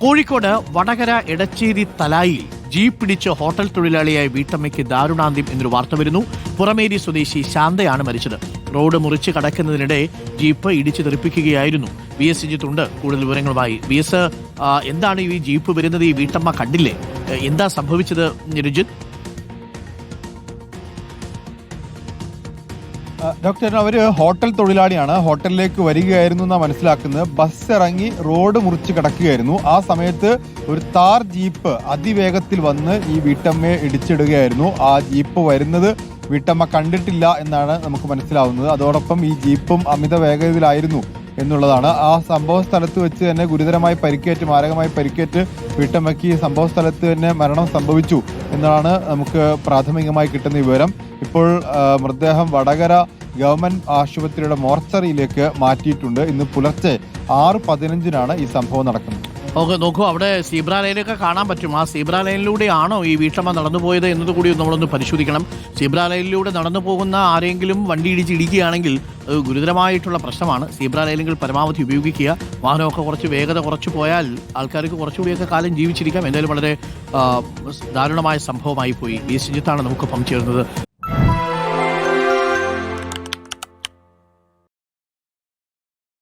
കോഴിക്കോട് വടകര എടച്ചേരി തലായിൽ ജീപ്പ് പിടിച്ച് ഹോട്ടൽ തൊഴിലാളിയായ വീട്ടമ്മയ്ക്ക് ദാരുണാന്ത്യം എന്നൊരു വാർത്ത വരുന്നു. പുറമേരി സ്വദേശി ശാന്തയാണ് മരിച്ചത്. റോഡ് മുറിച്ച് കടക്കുന്നതിനിടെ ജീപ്പ് ഇടിച്ചു തെറിപ്പിക്കുകയായിരുന്നു. വി എസ് ജിത്തുണ്ട് കൂടുതൽ വിവരങ്ങളുമായി. വി എസ് എന്താണ് ഈ ജീപ്പ് വരുന്നത്? ഈ വീട്ടമ്മ കണ്ടില്ലേ? എന്താ സംഭവിച്ചത് രഞ്ജിത്ത്? ഡോക്ടർ അവർ ഹോട്ടൽ തൊഴിലാളിയാണ്. ഹോട്ടലിലേക്ക് വരികയായിരുന്നു എന്നാണ് മനസ്സിലാക്കുന്നത്. ബസ് ഇറങ്ങി റോഡ് മുറിച്ച് കിടക്കുകയായിരുന്നു. ആ സമയത്ത് ഒരു താർ ജീപ്പ് അതിവേഗത്തിൽ വന്ന് ഈ വീട്ടമ്മയെ ഇടിച്ചിടുകയായിരുന്നു. ആ ജീപ്പ് വരുന്നത് വീട്ടമ്മ കണ്ടിട്ടില്ല എന്നാണ് നമുക്ക് മനസ്സിലാവുന്നത്. അതോടൊപ്പം ഈ ജീപ്പും അമിത വേഗതയിലായിരുന്നു. എന്നുള്ളതാണ്. ആ സംഭവ സ്ഥലത്ത് വെച്ച് തന്നെ ഗുരുതരമായി പരിക്കേറ്റ് മാരകമായി പരിക്കേറ്റ് വീട്ടമ്മയ്ക്ക് സംഭവ സ്ഥലത്ത് തന്നെ മരണം സംഭവിച്ചു എന്നാണ് നമുക്ക് പ്രാഥമികമായി കിട്ടുന്ന വിവരം. ഇപ്പോൾ മൃതദേഹം വടകര ഗവൺമെന്റ് ആശുപത്രിയുടെ മോർച്ചറിയിലേക്ക് മാറ്റിയിട്ടുണ്ട്. ഇന്ന് പുലർച്ചെ ആറ് പതിനഞ്ചിനാണ് ഈ സംഭവം നടക്കുന്നത്. ഓക്കെ നോക്കൂ അവിടെ സീബ്ര ലൈനൊക്കെ കാണാൻ പറ്റും. ആ സീബ്ര ലൈനിലൂടെയാണോ ഈ വീട്ടമ്മ നടന്നു പോയത് എന്നത് കൂടി നമ്മളൊന്ന് പരിശോധിക്കണം. സീബ്ര ലൈനിലൂടെ നടന്നു പോകുന്ന ആരെങ്കിലും വണ്ടി ഇടിച്ച് ഇടിക്കുകയാണെങ്കിൽ ഗുരുതരമായിട്ടുള്ള പ്രശ്നമാണ്. സീബ്ര ലൈനുകൾ പരമാവധി ഉപയോഗിക്കുക. വാഹനമൊക്കെ കുറച്ച് വേഗത കുറച്ച് പോയാൽ ആൾക്കാർക്ക് കുറച്ചുകൂടിയൊക്കെ കാലം ജീവിച്ചിരിക്കാം. എന്തായാലും വളരെ ദാരുണമായ സംഭവമായി പോയി. ഈ ശുചിത്താണ് നമുക്ക് ചേർന്നത്